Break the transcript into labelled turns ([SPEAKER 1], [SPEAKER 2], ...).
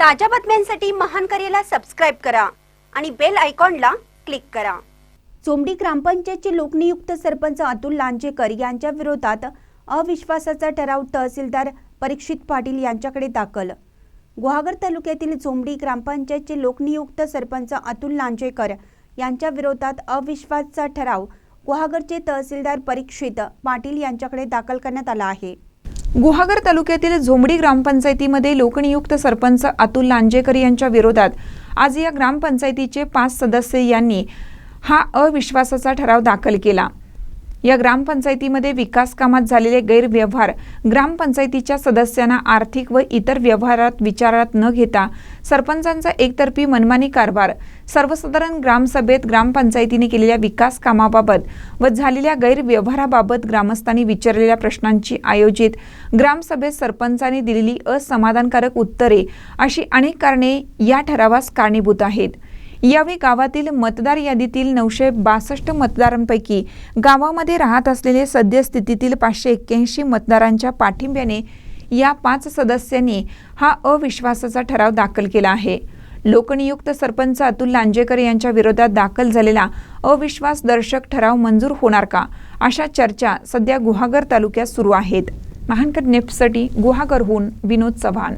[SPEAKER 1] ताज्या बातम्यांसाठी महान करेला सबस्क्राईब करा आणि बेल आयकॉनला क्लिक करा. चोमडी ग्रामपंचायतचे लोकनियुक्त सरपंच अतुल लांजेकर यांच्या विरोधात अविश्वासाचा ठराव तहसीलदार परीक्षित पाटील यांच्याकडे दाखल. गुहागर तालुक्यातील चोमडी ग्रामपंचायतचे लोकनियुक्त सरपंच अतुल लांजेकर यांच्या विरोधात अविश्वासचा ठराव गुहागरचे तहसीलदार परीक्षित पाटील यांच्याकडे दाखल करण्यात आला आहे.
[SPEAKER 2] गुहागर तालुक्यातील झोंबडी ग्रामपंचायतीमध्ये लोकनियुक्त सरपंच अतुल लांजेकर यांच्या विरोधात आज या ग्रामपंचायतीचे पाच सदस्य यांनी हा अविश्वासाचा ठराव दाखल केला. या ग्रामपंचायतीमध्ये विकास कामात झालेले गैरव्यवहार ग्रामपंचायतीच्या सदस्यांना आर्थिक व इतर व्यवहारात विचारात न घेता सरपंचांचा एकतर्फी मनमानी कारभार सर्वसाधारण ग्रामसभेत ग्रामपंचायतीने केलेल्या विकास कामाबाबत व झालेल्या गैरव्यवहाराबाबत ग्रामस्थांनी विचारलेल्या प्रश्नांची आयोजित ग्रामसभेत सरपंचांनी दिलेली असमाधानकारक उत्तरे अशी अनेक कारणे या ठरावास कारणीभूत आहेत. यावेळी गावातील मतदार यादीतील नऊशे बासष्ट मतदारांपैकी गावामध्ये राहत असलेले सद्यस्थितीतील पाचशे एक्क्याऐंशी मतदारांच्या पाठिंब्याने या पाच सदस्यांनी हा अविश्वासाचा ठराव दाखल केला आहे. लोकनियुक्त सरपंच अतुल लांजेकर यांच्या विरोधात दाखल झालेला अविश्वास दर्शक ठराव मंजूर होणार का? अशा चर्चा सध्या गुहागर तालुक्यात सुरू आहेत. महानकर नेफ्टसाठी गुहागरहून विनोद चव्हाण.